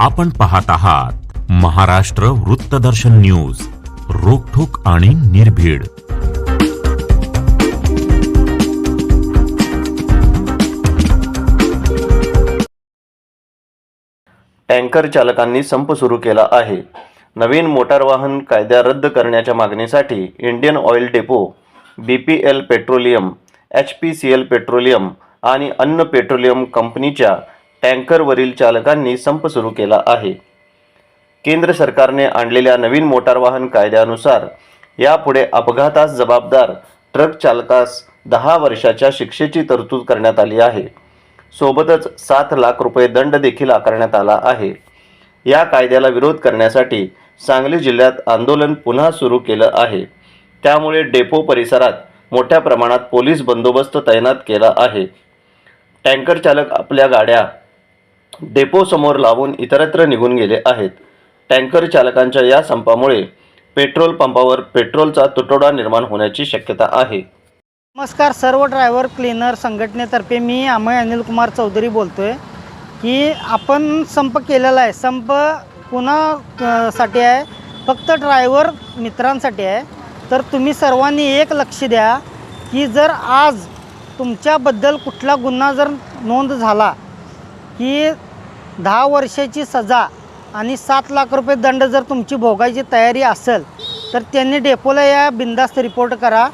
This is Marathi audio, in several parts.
आपण पाहत आहात महाराष्ट्र वृत्तदर्शन न्यूज रोखोक आणि निर्भीड. टँकर चालकांनी संप सुरू केला आहे. नवीन मोटार वाहन कायदा रद्द करण्याच्या मागणीसाठी Indian Oil depot B P L petroleum H P C L petroleum आणि अन्न पेट्रोलियम कंपनीच्या टँकरवरील चालकांनी संप सुरू केला आहे. केंद्र सरकारने आणलेल्या नवीन मोटार वाहन कायद्यानुसार यापुढे अपघातास जबाबदार ट्रक चालकास दहा वर्षाच्या शिक्षेची तरतूद करण्यात आली आहे. सोबतच सात लाख रुपये दंड देखील आकारण्यात आला आहे. या कायद्याला विरोध करण्यासाठी सांगली जिल्ह्यात आंदोलन पुन्हा सुरू केलं आहे. त्यामुळे डेपो परिसरात मोठ्या प्रमाणात पोलीस बंदोबस्त तैनात केला आहे. टँकर चालक आपल्या गाड्या डेपोसमोर लावून इतरत्र निघून गेले आहेत. टँकर चालकांच्या या संपामुळे पेट्रोल पंपावर पेट्रोलचा तुटवडा निर्माण होण्याची शक्यता आहे. नमस्कार सर्व ड्रायव्हर क्लीनर संघटनेतर्फे मी अमय अनिल कुमार चौधरी बोलतो आहे की आपण संप केलेला आहे. संप कुणासाठी साठी आहे? फक्त ड्रायव्हर मित्रांसाठी आहे. तर तुम्ही सर्वांनी एक लक्ष द्या की जर आज तुमच्याबद्दल कुठला गुन्हा जर नोंद झाला की दहा वर्षाची सजा आणि सात लाख रुपये दंड जर तुमची भोगायची तयारी असेल तर त्यांनी डेपोला या बिंदास्त रिपोर्ट करा.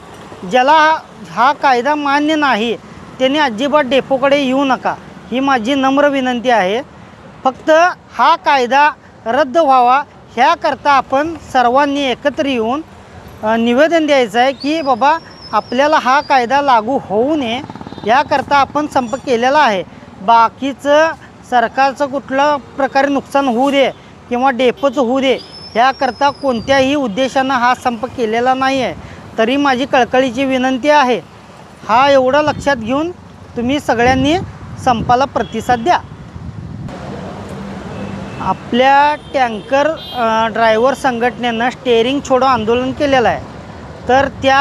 ज्याला हा- हा कायदा मान्य नाही त्यांनी अजिबात डेपोकडे येऊ नका. ही माझी नम्र विनंती आहे. फक्त हा कायदा रद्द व्हावा ह्याकरता आपण सर्वांनी एकत्र येऊन निवेदन द्यायचं आहे की बाबा आपल्याला हा कायदा लागू होऊ नये याकरता आपण संप केलेला आहे. बाकीचं सरकारचं कुठलं प्रकारे नुकसान होऊ दे किंवा डेपोचं होऊ दे ह्याकरता कोणत्याही उद्देशानं हा संप केलेला नाही आहे तरी माझी कळकळीची विनंती आहे हा एवढं लक्षात घेऊन तुम्ही सगळ्यांनी संपाला प्रतिसाद द्या. आपल्या टँकर ड्रायव्हर संघटनेनं स्टेअरिंग छोडो आंदोलन केलेलं आहे. तर त्या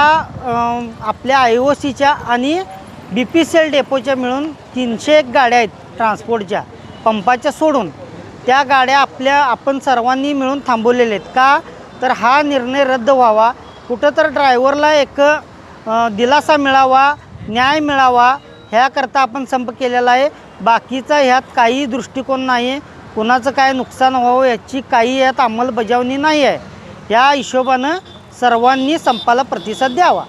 आपल्या आय ओ सीच्या आणि बी पी सी एल डेपोच्या मिळून तीनशे एक गाड्या आहेत ट्रान्सपोर्टच्या पंपाच्या सोडून. त्या गाड्या आपल्या आपण सर्वांनी मिळून थांबवलेल्या आहेत. का? तर हा निर्णय रद्द व्हावा. कुठं तर ड्रायव्हरला एक दिलासा मिळावा न्याय मिळावा ह्याकरता आपण संप केलेला आहे. बाकीचा ह्यात काही दृष्टिकोन नाही आहे कुणाचं काय नुकसान व्हावं याची काही यात अंमलबजावणी नाही आहे या हिशोबानं सर्वांनी संपाला प्रतिसाद द्यावा.